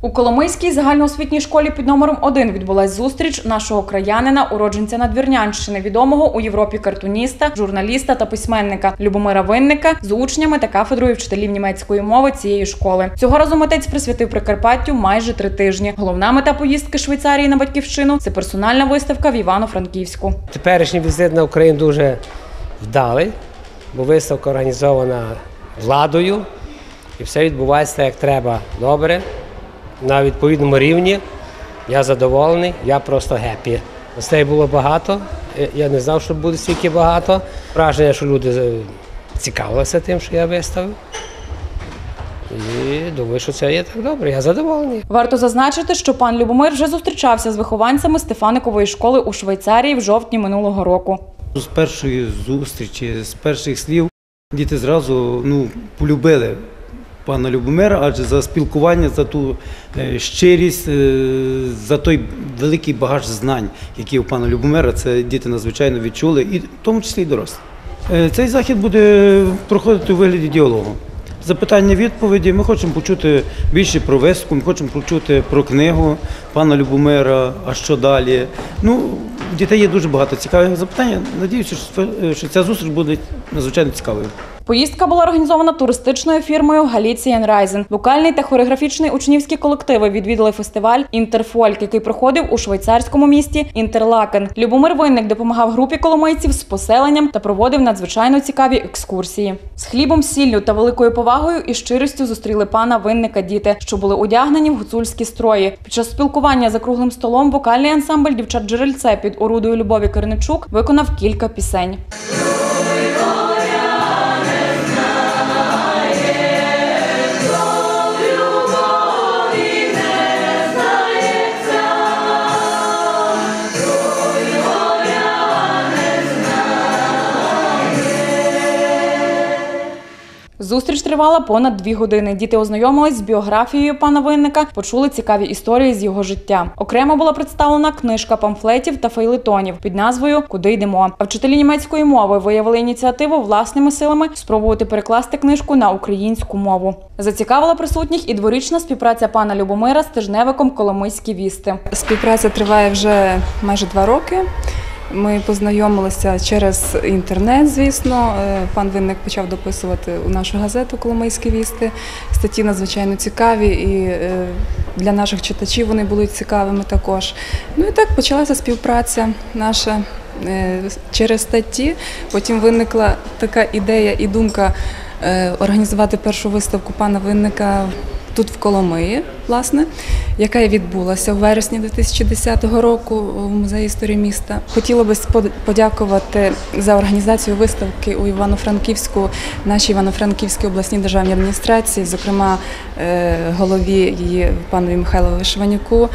У Коломийській загальноосвітній школі під номером 1 відбулась зустріч нашого краянина, уродженця Надвірнянщини, відомого у Європі картуніста, журналіста та письменника Любомира Винника з учнями та кафедрою вчителів німецької мови цієї школи. Цього разу митець присвятив Прикарпаттю майже три тижні. Головна мета поїздки Швейцарії на батьківщину це персональна виставка в Івано-Франківську. Теперішній візит на Україну дуже вдалий, бо виставка організована владою і все відбувається як треба добре, на відповідному рівні. Я задоволений, я просто гепі. Гостей було багато, я- не знав, що буде стільки багато. Враження, що люди е, цікавилися тим, що я виставив. І думаю, що це є так добре, я задоволений. Варто зазначити, що пан Любомир вже зустрічався з вихованцями Стефаникової школи у Швейцарії в жовтні минулого року. З першої зустрічі, з перших слів діти зразу ну, полюбили пана Любомира, адже за спілкування, за ту е, щирість, е, за той великий багаж знань, який у пана Любомира, це діти надзвичайно відчули, і в тому числі і дорослі. Е, Цей захід буде проходити у вигляді діалогу. Запитання відповіді. Ми хочемо почути більше про виставку, ми хочемо почути про книгу пана Любомира, а що далі. Ну, у дітей є дуже багато цікавих запитань. Надіюся, що ця зустріч буде надзвичайно цікавою. Поїздка була організована туристичною фірмою Галіціян Райзен. Вокальний та хореографічний учнівські колективи відвідали фестиваль Інтерфольк, який проходив у швейцарському місті Інтерлакен. Любомир Винник допомагав групі коломийців з поселенням та проводив надзвичайно цікаві екскурсії. З хлібом, сіллю та великою повагою і щирістю зустріли пана Винника діти, що були одягнені в гуцульські строї. Під час спілкування за круглим столом вокальний ансамбль дівчат джерельце під орудою Любові Корничук виконав кілька пісень. Зустріч тривала понад дві години. Діти ознайомились з біографією пана Винника, почули цікаві історії з його життя. Окремо була представлена книжка памфлетів та фейлетонів під назвою Куди йдемо. А вчителі німецької мови виявили ініціативу власними силами спробувати перекласти книжку на українську мову. Зацікавила присутніх і дворічна співпраця пана Любомира з тижневиком Коломийські вісти. Співпраця триває вже майже два роки. Ми познайомилися через інтернет, звісно. Е, Пан Винник почав дописувати у нашу газету Коломийські вісти. Статті надзвичайно цікаві, і е, для наших читачів вони були цікавими також. Ну і так почалася співпраця наша е, через статті. Потім виникла така ідея і думка організувати першу виставку пана Винника тут в Коломиї, власне, яка відбулася у вересні 2010 року в музеї історії міста. Хотіла би подякувати за організацію виставки у Івано-Франківську, нашій Івано-Франківській обласній державній адміністрації, зокрема е, голові її панові Михайлові Вишиванюку,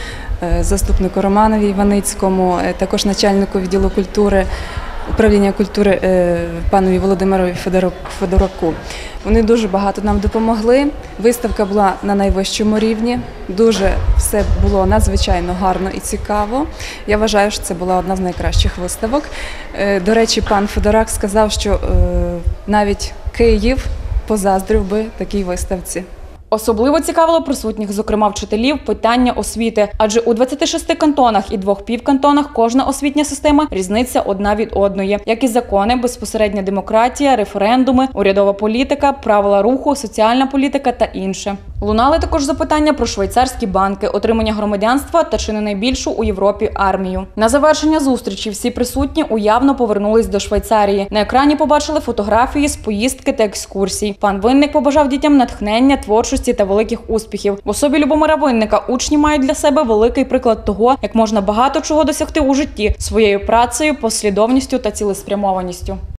е, заступнику Романові Іваницькому, е, також начальнику відділу культури. Управління культури е, панові Володимирові Федораку. Вони дуже багато нам допомогли. Виставка була на найвищому рівні. Дуже все було надзвичайно гарно і цікаво. Я вважаю, що це була одна з найкращих виставок. Е, До речі, пан Федорак сказав, що е, навіть Київ позаздрив би такій виставці. Особливо цікавило присутніх, зокрема вчителів, питання освіти, адже у 26 кантонах і двох півкантонах кожна освітня система різниця одна від одної, як і закони, безпосередня демократія, референдуми, урядова політика, правила руху, соціальна політика та інше. Лунали також запитання про швейцарські банки, отримання громадянства та чи не найбільшу у Європі армію. На завершення зустрічі всі присутні уявно повернулись до Швейцарії. На екрані побачили фотографії з поїздки та екскурсій. Пан Винник побажав дітям натхнення, творчості та великих успіхів. В особі Любомира Винника учні мають для себе великий приклад того, як можна багато чого досягти у житті своєю працею, послідовністю та цілеспрямованістю.